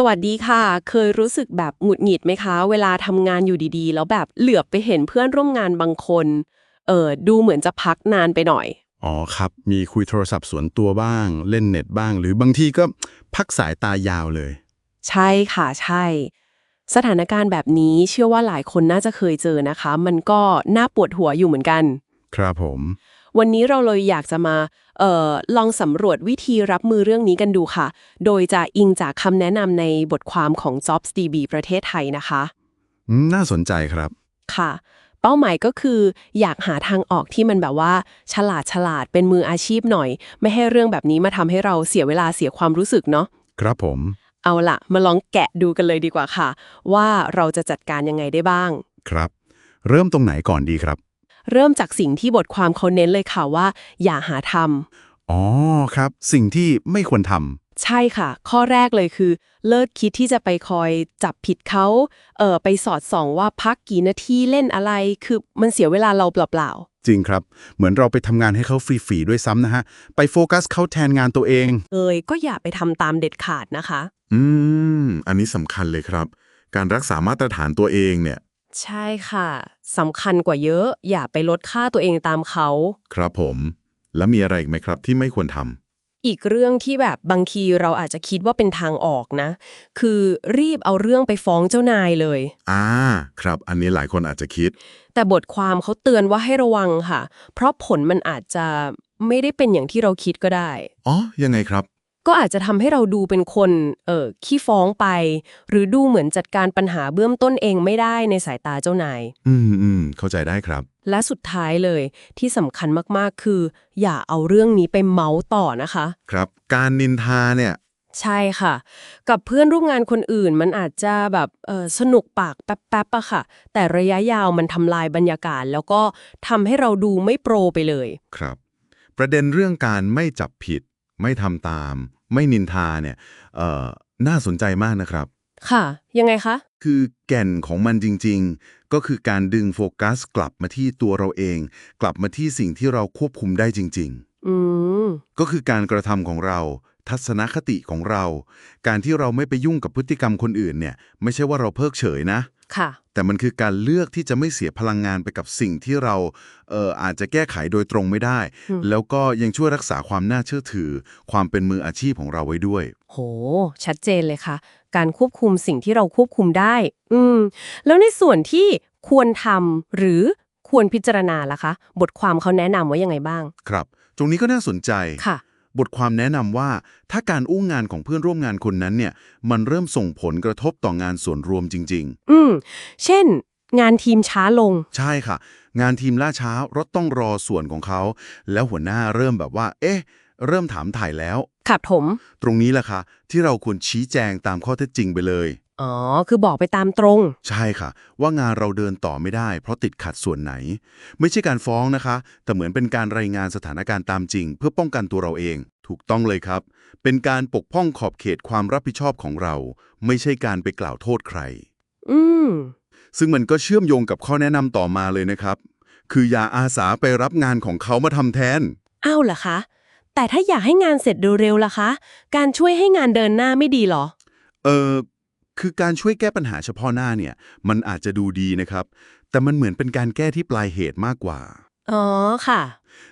สวัสดีค่ะ เคยรู้สึกแบบหงุดหงิดไหมคะ เวลาทำงานอยู่ดีๆ แล้วแบบเหลือบไปเห็นเพื่อนร่วมงานบางคน เออดูเหมือนจะพักนานไปหน่อย อ๋อครับ มีคุยโทรศัพท์ส่วนตัวบ้าง เล่นเน็ตบ้าง หรือบางทีก็พักสายตายาวเลย ใช่ค่ะใช่ สถานการณ์แบบนี้เชื่อว่าหลายคนน่าจะเคยเจอนะคะ มันก็น่าปวดหัวอยู่เหมือนกัน ครับผม วันนี้เราเลยอยากจะมาเอ่อลองสำรวจวิธีรับมือเรื่องนี้กันดูค่ะ โดยจะอิงจากคำแนะนำในบทความของ JobsDB ประเทศไทยนะคะอืมน่าสนใจครับ ค่ะ เป้าหมายก็คือ อยากหาทางออกที่มันแบบว่า ฉลาดฉลาดเป็นมืออาชีพหน่อย ไม่ให้เรื่องแบบนี้มาทำให้เราเสียเวลาเสียความรู้สึกเนาะ ครับผม เอาล่ะมาลองแกะดูกันเลยดีกว่าค่ะ ว่าเราจะจัดการยังไงได้บ้าง ครับ เริ่มตรงไหนก่อนดีครับ เริ่มจากสิ่งที่บทความเขาเน้นเลยค่ะว่า อย่าหาทำอ๋อครับ สิ่งที่ไม่ควรทำใช่ค่ะ ข้อแรกเลยคือ เลิกคิดที่จะไปคอยจับผิดเขาเออไปสอดส่องว่าพักกี่นาทีเล่นอะไร คือมันเสียเวลาเราเปล่าจริงครับ เหมือนเราไปทำงานให้เขาฟรีๆด้วยซ้ำนะฮะ ไปโฟกัสเขาแทนงานตัวเองๆเอยก็อย่าไปทำตามเด็ดขาดนะคะ อืม อันนี้สำคัญเลยครับ การรักษามาตรฐานตัวเองเนี่ย ใช่ค่ะสำคัญกว่าเยอะ อย่าไปลดค่าตัวเองตามเขา ครับผม แล้วมีอะไรอีกไหมครับที่ไม่ควรทำอีกเรื่องที่แบบบางทีเราอาจจะคิดว่าเป็นทางออกนะ คือรีบเอาเรื่องไปฟ้องเจ้านายเลย อ่า ครับ อันนี้หลายคนอาจจะคิด แต่บทความเขาเตือนว่าให้ระวังค่ะ เพราะผลมันอาจจะไม่ได้เป็นอย่างที่เราคิดก็ได้ อ๋อ ยังไงครับ ก็อาจจะทำให้เราดูเป็นคนเออขี้ฟ้องไป หรือดูเหมือนจัดการปัญหาเบื้องต้นเองไม่ได้ในสายตาเจ้านาย อืมอืมเข้าใจได้ครับ และสุดท้ายเลยที่สำคัญมากๆคือ อย่าเอาเรื่องนี้ไปเมาส์ต่อนะคะ ครับ การนินทาเนี่ย ใช่ค่ะ กับเพื่อนร่วมงานคนอื่นมันอาจจะแบบเออสนุกปากแป๊บๆอะค่ะ แต่ระยะยาวมันทำลายบรรยากาศ แล้วก็ทำให้เราดูไม่โปรไปเลย ครับ ประเด็นเรื่องการไม่จับผิด ไม่ทำตาม ไม่นินทาเนี่ยเอ่อน่าสนใจมากนะครับ ค่ะ ยังไงคะ คือแก่นของมันจริง ๆ ก็คือการดึงโฟกัสกลับมาที่ตัวเราเอง กลับมาที่สิ่งที่เราควบคุมได้จริงอืมๆก็คือการกระทำของเรา ทัศนคติของเรา การที่เราไม่ไปยุ่งกับพฤติกรรมคนอื่นเนี่ย ไม่ใช่ว่าเราเพิกเฉยนะ ค่ะ แต่มันคือการเลือกที่จะไม่เสียพลังงานไปกับสิ่งที่เราเอ่ออาจจะแก้ไขโดยตรงไม่ได้อืมแล้วก็ยังช่วยรักษาความน่าเชื่อถือ ความเป็นมืออาชีพของเราไว้ด้วย โห ชัดเจนเลยค่ะ การควบคุมสิ่งที่เราควบคุมได้ อืม แล้วในส่วนที่ควรทำหรือควรพิจารณาล่ะคะ บทความเขาแนะนำไว้ยังไงบ้าง ครับ ตรงนี้ก็น่าสนใจค่ะ บทความแนะนำว่า ถ้าการอู้งานของเพื่อนร่วมงานคนนั้นเนี่ย มันเริ่มส่งผลกระทบต่องานส่วนรวมจริงอืม เช่น งานทีมช้าลงๆใช่ค่ะ งานทีมล่าช้ารถต้องรอส่วนของเขา แล้วหัวหน้าเริ่มแบบว่า เอ๊ะ เริ่มถามถ่ายแล้ว ขับถม ตรงนี้แหละค่ะ ที่เราควรชี้แจงตามข้อเท็จจริงไปเลย อ๋อ คือบอกไปตามตรง ใช่ค่ะ ว่างานเราเดินต่อไม่ได้ เพราะติดขัดส่วนไหน ไม่ใช่การฟ้องนะคะ แต่เหมือนเป็นการรายงานสถานการณ์ตามจริง เพื่อป้องกันตัวเราเอง ถูกต้องเลยครับ เป็นการปกป้องขอบเขตความรับผิดชอบของเรา ไม่ใช่การไปกล่าวโทษใคร อืม ซึ่งมันก็เชื่อมโยงกับข้อแนะนำต่อมาเลยนะครับ คืออย่าอาสาไปรับงานของเขามาทำแทนอ้าวเหรอคะ แต่ถ้าอยากให้งานเสร็จเร็วๆล่ะคะ การช่วยให้งานเดินหน้าไม่ดีเหรอ เออ คือการช่วยแก้ปัญหาเฉพาะหน้าเนี่ย มันอาจจะดูดีนะครับ แต่มันเหมือนเป็นการแก้ที่ปลายเหตุมากกว่า อ๋อค่ะ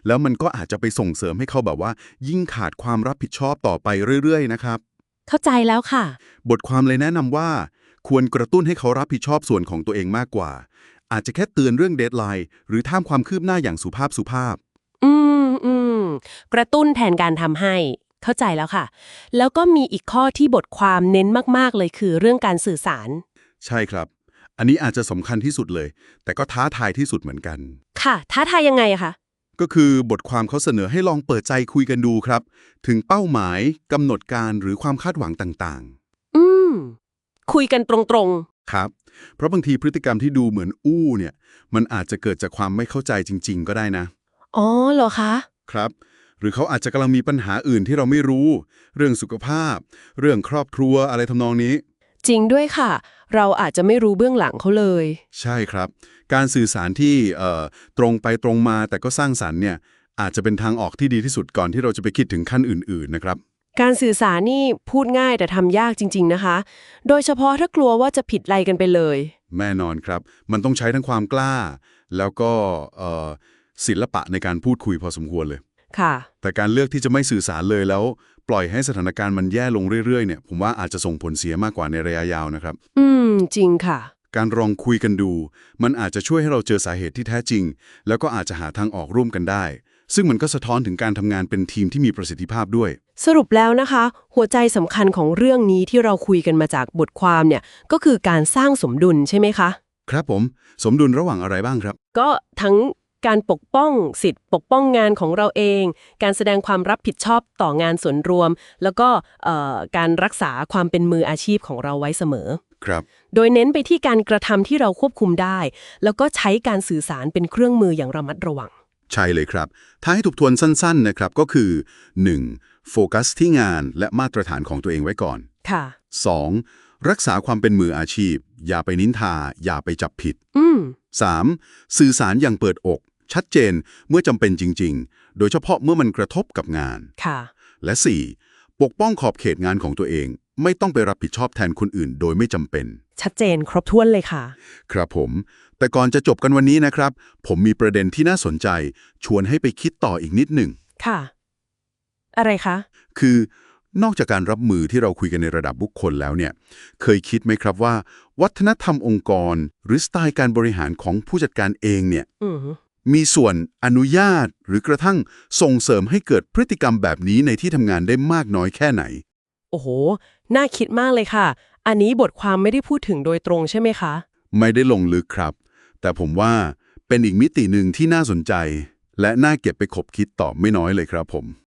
แล้วมันก็อาจจะไปส่งเสริมให้เขาแบบว่า ยิ่งขาดความรับผิดชอบต่อไปเรื่อย ๆ นะครับ เข้าใจแล้วค่ะ บทความเลยแนะนำว่า ควรกระตุ้นให้เขารับผิดชอบส่วนของตัวเองมากกว่า อาจจะแค่เตือนเรื่องเดทไลน์หรือท่ามความคืบหน้าอย่างสุภาพสุภาพ อืมอืมกระตุ้นแทนการทำให้ เข้าใจแล้วค่ะ แล้วก็มีอีกข้อที่บทความเน้นมาก ๆ เลยคือเรื่องการสื่อสาร ใช่ครับ อันนี้อาจจะสำคัญที่สุดเลย แต่ก็ท้าทายที่สุดเหมือนกัน ค่ะ ท้าทายยังไงอะคะ ก็คือบทความเขาเสนอให้ลองเปิดใจคุยกันดูครับ ถึงเป้าหมายกำหนดการหรือความคาดหวังต่างอืม คุยกันตรงๆ ครับ เพราะบางทีพฤติกรรมที่ดูเหมือนอู้เนี่ย มันอาจจะเกิดจากความไม่เข้าใจจริง ๆ ก็ได้นะ ๆ อ๋อเหรอคะ ครับ หรือเขาอาจจะกำลังมีปัญหาอื่นที่เราไม่รู้ เรื่องสุขภาพ เรื่องครอบครัวอะไรทำนองนี้ จริงด้วยค่ะ เราอาจจะไม่รู้เบื้องหลังเขาเลย ใช่ครับ การสื่อสารที่เอ่อตรงไปตรงมาแต่ก็สร้างสรรค์เนี่ยอาจจะเป็นทางออกที่ดีที่สุดก่อนที่เราจะไปคิดถึงขั้นอื่น ๆ นะครับ การสื่อสารนี่พูดง่ายแต่ทำยากจริง ๆ นะคะ โดยเฉพาะถ้ากลัวว่าจะผิดอะไรกันไปเลย แน่นอนครับ มันต้องใช้ทั้งความกล้า แล้วก็เอ่อศิลปะในการพูดคุยพอสมควรเลย ค่ะ แต่การเลือกที่จะไม่สื่อสารเลยแล้ว ปล่อยให้สถานการณ์มันแย่ลงเรื่อยๆเนี่ยผมว่าอาจจะส่งผลเสียมากกว่าในระยะยาวนะครับ อืม จริงค่ะ การลองคุยกันดู มันอาจจะช่วยให้เราเจอสาเหตุที่แท้จริง แล้วก็อาจจะหาทางออกร่วมกันได้ ซึ่งมันก็สะท้อนถึงการทำงานเป็นทีมที่มีประสิทธิภาพด้วย สรุปแล้วนะคะ หัวใจสำคัญของเรื่องนี้ที่เราคุยกันมาจากบทความเนี่ยก็คือการสร้างสมดุลใช่ไหมคะ ครับผม สมดุลระหว่างอะไรบ้างครับ ก็ทั้ง การปกป้องสิทธิ์ ปกป้องงานของเราเอง การแสดงความรับผิดชอบต่องานส่วนรวม แล้วก็เอ่อการรักษาความเป็นมืออาชีพของเราไว้เสมอ ครับ โดยเน้นไปที่การกระทำที่เราควบคุมได้ แล้วก็ใช้การสื่อสารเป็นเครื่องมืออย่างระมัดระวัง ใช่เลยครับ ถ้าให้ทบทวนสั้น ๆ นะครับก็คือ 1. โฟกัสที่งานและมาตรฐานของตัวเองไว้ก่อน ค่ะ 2. รักษาความเป็นมืออาชีพ อย่าไปนินทา อย่าไปจับผิดอืม 3. สื่อสารอย่างเปิดอก ชัดเจนเมื่อจำเป็นจริง ๆ โดยเฉพาะเมื่อมันกระทบกับงานค่ะและ 4. ปกป้องขอบเขตงานของตัวเอง ไม่ต้องไปรับผิดชอบแทนคนอื่น โดยไม่จำเป็น ชัดเจนครบถ้วนเลยค่ะ ครับผม แต่ก่อนจะจบกันวันนี้นะครับ ผมมีประเด็นที่น่าสนใจ ชวนให้ไปคิดต่ออีกนิดหนึ่งค่ะ อะไรคะ คือ นอกจากการรับมือที่เราคุยกันในระดับบุคคลแล้วเนี่ย เคยคิดไหมครับว่า วัฒนธรรมองค์กร หรือสไตล์การบริหารของผู้จัดการเองเนี่ยอืมมีส่วนอนุญาตหรือกระทั่งส่งเสริมให้เกิดพฤติกรรมแบบนี้ในที่ทำงานได้มากน้อยแค่ไหน โอ้โห น่าคิดมากเลยค่ะ อันนี้บทความไม่ได้พูดถึงโดยตรงใช่ไหมคะ ไม่ได้ลงลึกครับ แต่ผมว่าเป็นอีกมิติหนึ่งที่น่าสนใจ และน่าเก็บไปคบคิดต่อไม่น้อยเลยครับผม